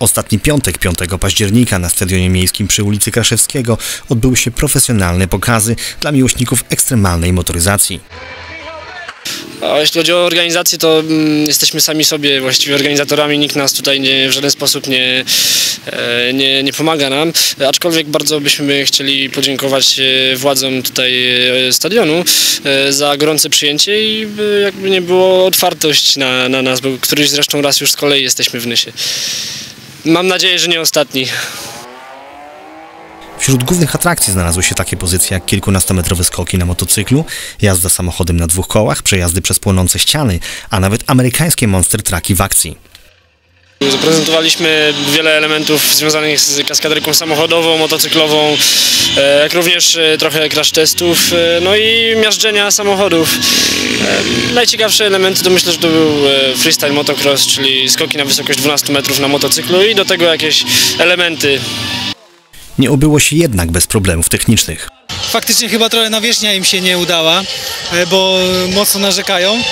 Ostatni piątek, 5 października na Stadionie Miejskim przy ulicy Kraszewskiego odbyły się profesjonalne pokazy dla miłośników ekstremalnej motoryzacji. A jeśli chodzi o organizację, to mm, jesteśmy sami sobie właściwie organizatorami, nikt nas tutaj nie, w żaden sposób nie, e, nie, nie pomaga nam, aczkolwiek bardzo byśmy chcieli podziękować e, władzom tutaj e, stadionu za gorące przyjęcie i by jakby nie było otwartość na, na nas, bo któryś zresztą raz już z kolei jesteśmy w Nysie. Mam nadzieję, że nie ostatni. Wśród głównych atrakcji znalazły się takie pozycje jak kilkunastometrowe skoki na motocyklu, jazda samochodem na dwóch kołach, przejazdy przez płonące ściany, a nawet amerykańskie monster trucki w akcji. Zaprezentowaliśmy wiele elementów związanych z kaskaderką samochodową, motocyklową, e, jak również e, trochę crash testów, e, no i miażdżenia samochodów. Najciekawsze elementy to myślę, że to był freestyle motocross, czyli skoki na wysokość 12 metrów na motocyklu i do tego jakieś elementy Nie obyło się jednak bez problemów technicznych. Faktycznie chyba trochę nawierzchnia im się nie udała, e, bo mocno narzekają.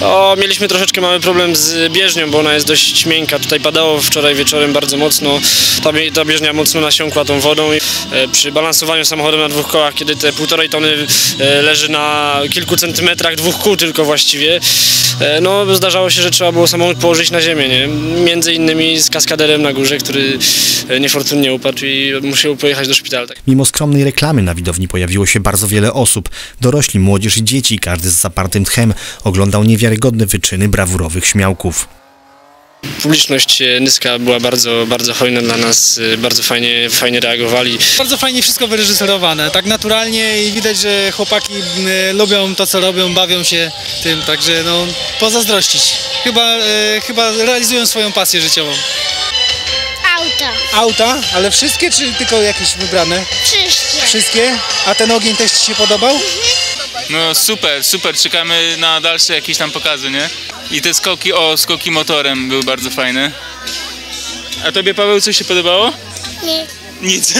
O, mieliśmy troszeczkę mały problem z bieżnią, bo ona jest dość miękka. Tutaj padało wczoraj wieczorem bardzo mocno. Ta, ta bieżnia mocno nasiąkła tą wodą. I, e, przy balansowaniu samochodem na dwóch kołach, kiedy te półtorej tony e, leży na kilku centymetrach dwóch kół tylko właściwie, no zdarzało się, że trzeba było samochód położyć na ziemię, nie? Między innymi z kaskaderem na górze, który niefortunnie upadł i musiał pojechać do szpitala. Tak. Mimo skromnej reklamy na widowni pojawiło się bardzo wiele osób. Dorośli, młodzież i dzieci, każdy z zapartym tchem oglądał niewiarygodne wyczyny brawurowych śmiałków. Publiczność e, Nyska była bardzo, bardzo hojna dla nas, e, bardzo fajnie, fajnie reagowali. Bardzo fajnie wszystko wyreżyserowane, tak naturalnie i widać, że chłopaki lubią to, co robią, bawią się tym, także no pozazdrościć. Chyba, e, chyba realizują swoją pasję życiową. Auto. Auta, ale wszystkie czy tylko jakieś wybrane? Wszystkie. Wszystkie? A ten ogień też Ci się podobał? No super, super, czekamy na dalsze jakieś tam pokazy, nie? I te skoki, o, skoki motorem były bardzo fajne. A tobie Paweł coś się podobało? Nie. Nic.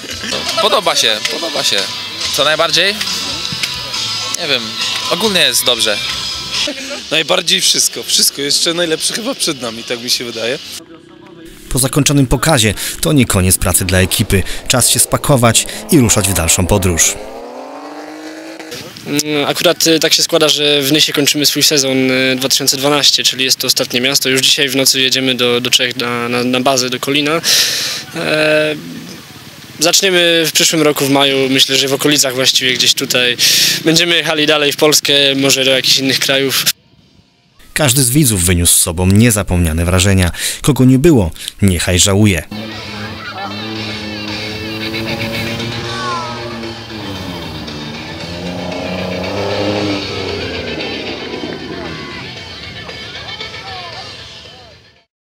Podoba się, podoba się. Co najbardziej? Nie wiem, ogólnie jest dobrze. Najbardziej wszystko. Wszystko jeszcze najlepsze chyba przed nami, tak mi się wydaje. Po zakończonym pokazie to nie koniec pracy dla ekipy. Czas się spakować i ruszać w dalszą podróż. Mm, Akurat y, tak się składa, że w Nysie kończymy swój sezon y, 2012, czyli jest to ostatnie miasto. Już dzisiaj w nocy jedziemy do, do Czech na, na, na bazę, do Kolina. E, zaczniemy w przyszłym roku, w maju, myślę, że w okolicach właściwie gdzieś tutaj. Będziemy jechali dalej w Polskę, może do jakichś innych krajów. Każdy z widzów wyniósł z sobą niezapomniane wrażenia. Kogo nie było, niechaj żałuje.